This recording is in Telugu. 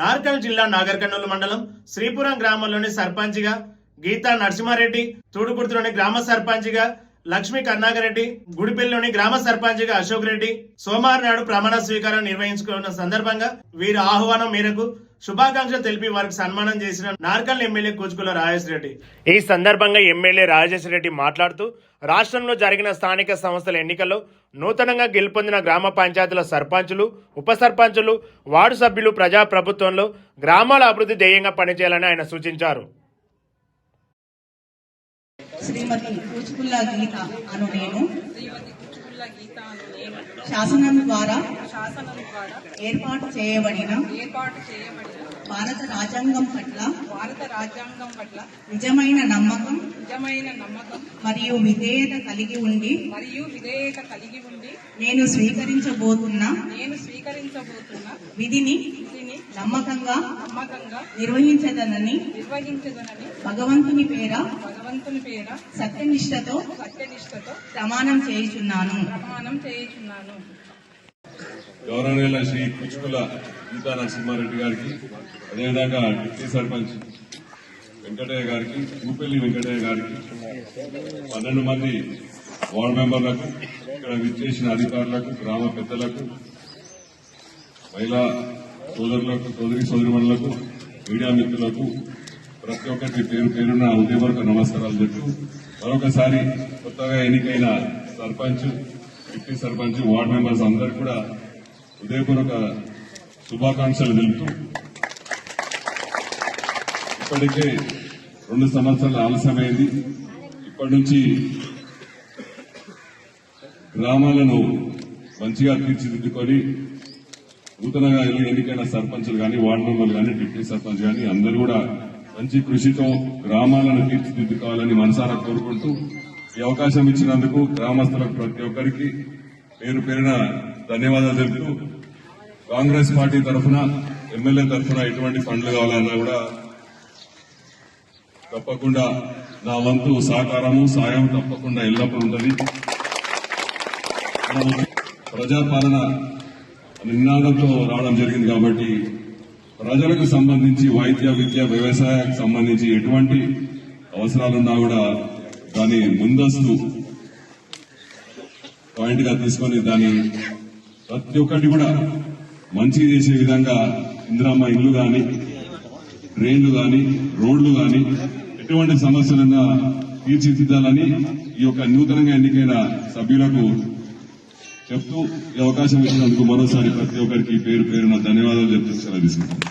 నార్కల్ జిల్లా నాగర్కర్నూలు మండలం శ్రీపురం గ్రామంలోని సర్పంచ్గా గీతా నరసింహారెడ్డి తూడుకుర్తిలోని గ్రామ సర్పంచ్గా లక్ష్మీ కర్ణాకరెడ్డి గుడిపల్లిలోని గ్రామ సర్పంచ్గా అశోక్ రెడ్డి సోమవారం నాడు ప్రమాణ స్వీకారం నిర్వహించుకున్న సందర్భంగా వీరి ఆహ్వానం మేరకు శుభాకాంక్షలు తెలిపి వారికి సన్మానం చేసిన నార్కల్ ఎమ్మెల్యే కూచుకుల రాజేష్ రెడ్డి. ఈ సందర్భంగా ఎమ్మెల్యే రాజేష్ రెడ్డి మాట్లాడుతూ రాష్ట్రంలో జరిగిన స్థానిక సంస్థల ఎన్నికల్లో నూతనంగా గెలుపొందిన గ్రామ పంచాయతీల సర్పంచులు ఉప సర్పంచులు వార్డు సభ్యులు ప్రజా ప్రభుత్వంలో గ్రామాల అభివృద్ధి ధ్యేయంగా పనిచేయాలని ఆయన సూచించారు. శ్రీమతి కూచుకుల్ల గీత అను నేను. శ్రీమతి కుచుకుల్ల గీత అను నేను. శాసనం ద్వారా శాసనం ద్వారా ఏర్పాటు చేయబడిన ఏర్పాటు చేయబడిన భారత రాజ్యాంగం పట్ల భారత రాజ్యాంగం పట్ల నిజమైన నమ్మకం నిజమైన నమ్మకం మరియు విధేయత కలిగి ఉండి మరియు విధేయత కలిగి ఉండి నేను స్వీకరించబోతున్న నేను స్వీకరించబోతున్న విధిని విధిని నమ్మకంగా నమ్మకంగా నిర్వహించదనని నిర్వహించదనని భగవంతుని పేర భగవంతుని పేర సత్యనిష్టతో సత్యనిష్టతో ప్రమాణం చేయుచున్నాను. ప్రమాణం చేయుచున్నాను. గౌరవనీయుల శ్రీ కుచుకుల గీతా నరసింహారెడ్డి గారికి అదేవిధంగా డిప్యూటీ సర్పంచ్ వెంకటయ్య గారికి ఊపెల్లి వెంకటయ్య గారికి పన్నెండు మంది వార్డు మెంబర్లకు ఇక్కడ విచ్చేసిన అధికారులకు గ్రామ పెద్దలకు మహిళా సోదరులకు సోదరి సోదరిమణులకు మీడియా మిత్రులకు ప్రతి ఒక్కరికి పేరు పేరున ఉదయపూర్వక నమస్కారాలు చెప్తూ మరొకసారి కొత్తగా ఎన్నికైన sarpanch deputy sarpanch ward members అందరూ కూడా ఉదయపూర్వక శుభాకాంక్షలు తెలుపుతూ ఇప్పటికే రెండు సంవత్సరాల ఆలస్యమైంది. ఇప్పటి నుంచి గ్రామాలను మంచిగా తీర్చిదిద్దుకొని నూతనంగా ఎన్నికైన సర్పంచులు కానీ వార్డు మెంబర్లు కానీ డిప్యూటీ సర్పంచ్ కానీ అందరూ కూడా మంచి కృషితో గ్రామాలను తీర్చిదిద్దుకోవాలని మనసారా కోరుకుంటూ ఈ అవకాశం ఇచ్చినందుకు గ్రామస్తులకు ప్రతి ఒక్కరికి పేరు పేరున ధన్యవాదాలు తెలుపుతూ కాంగ్రెస్ పార్టీ తరఫున ఎమ్మెల్యే తరఫున ఎటువంటి ఫండ్లు కావాలన్నా కూడా తప్పకుండా నా వంతు సహకారము సాయం తప్పకుండా ఎల్లప్పుడూ ఉంటుంది. ప్రజాపాలన నినాదంతో రావడం జరిగింది కాబట్టి ప్రజలకు సంబంధించి వైద్య విద్య వ్యవసాయానికి సంబంధించి ఎటువంటి అవసరాలున్నా కూడా దాని ముందస్తు పాయింట్గా తీసుకొని దాని ప్రతి ఒక్కటి కూడా మంచి చేసే విధంగా ఇందిరామ్మ ఇల్లు కానీ డ్రైన్లు కానీ రోడ్లు కానీ ఎటువంటి సమస్యలున్నా తీర్చిదిద్దాలని ఈ యొక్క నూతనంగా ఎన్నికైన సభ్యులకు చెప్తూ ఈ అవకాశం ఇచ్చినందుకు మరోసారి ప్రతి ఒక్కరికి పేరు పేరున ధన్యవాదాలు చెప్తూ సెలవు తీసుకుంటాను